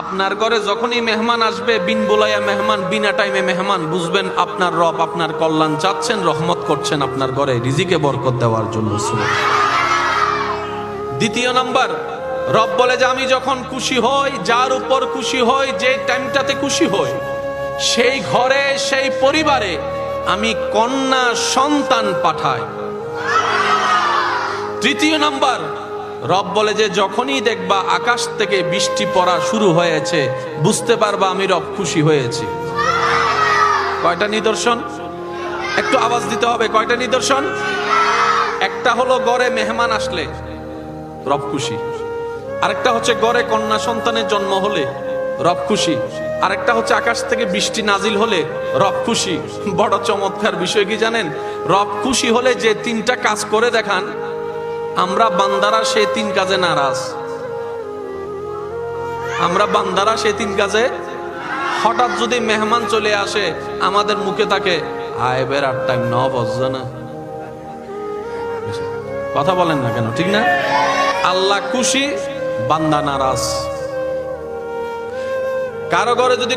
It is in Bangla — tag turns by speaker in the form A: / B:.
A: আপনার ঘরে যখনই মেহমান আসবে, বিন বোলাইয়া মেহমান, বিনা টাইমে মেহমান, বুঝবেন আপনার রব, আপনার কল্যাণ চাচ্ছেন রহমত করছেন আপনার ঘরে, রিজিকে বরকত দেওয়ার জন্য দ্বিতীয় নাম্বার, রব বলে যে, আমি যখন খুশি হই, যার উপর খুশি হই, যে টাইমটাতে খুশি হই, সেই ঘরে, সেই পরিবারে আমি কন্যা সন্তান পাঠাই। তৃতীয় নাম্বার রব বলে যে, যখনই দেখবা আকাশ থেকে বৃষ্টি পড়া শুরু হয়েছে, বুঝতে পারবা আমি রব খুশি হয়েছি। কয়টা নিদর্শন? একটু আওয়াজ দিতে হবে, কয়টা নিদর্শন? একটা হলো গড়ে মেহমান আসলে, রব খুশি। আরেকটা হচ্ছে গড়ে কন্যা সন্তানের জন্ম হলে, রব খুশি। আরেকটা হচ্ছে আকাশ থেকে বৃষ্টি নাজিল হলে, রব খুশি। বড় চমৎকার বিষয় কি জানেন? রব খুশি হলে যে তিনটা কাজ করে দেখান আমরা বান্দারা সেই তিন কাজে নারাজ। আমরা বান্দারা সেই তিন কাজে হঠাৎ যদি মেহমান চলে আসে, আমাদের মুখে থাকে, আয় বেড়ার টাইম ন বজছে না কথা বলেন না কেন, ঠিক না? আল্লাহ খুশি, বান্দা নারাজ। কারও ঘরে যদি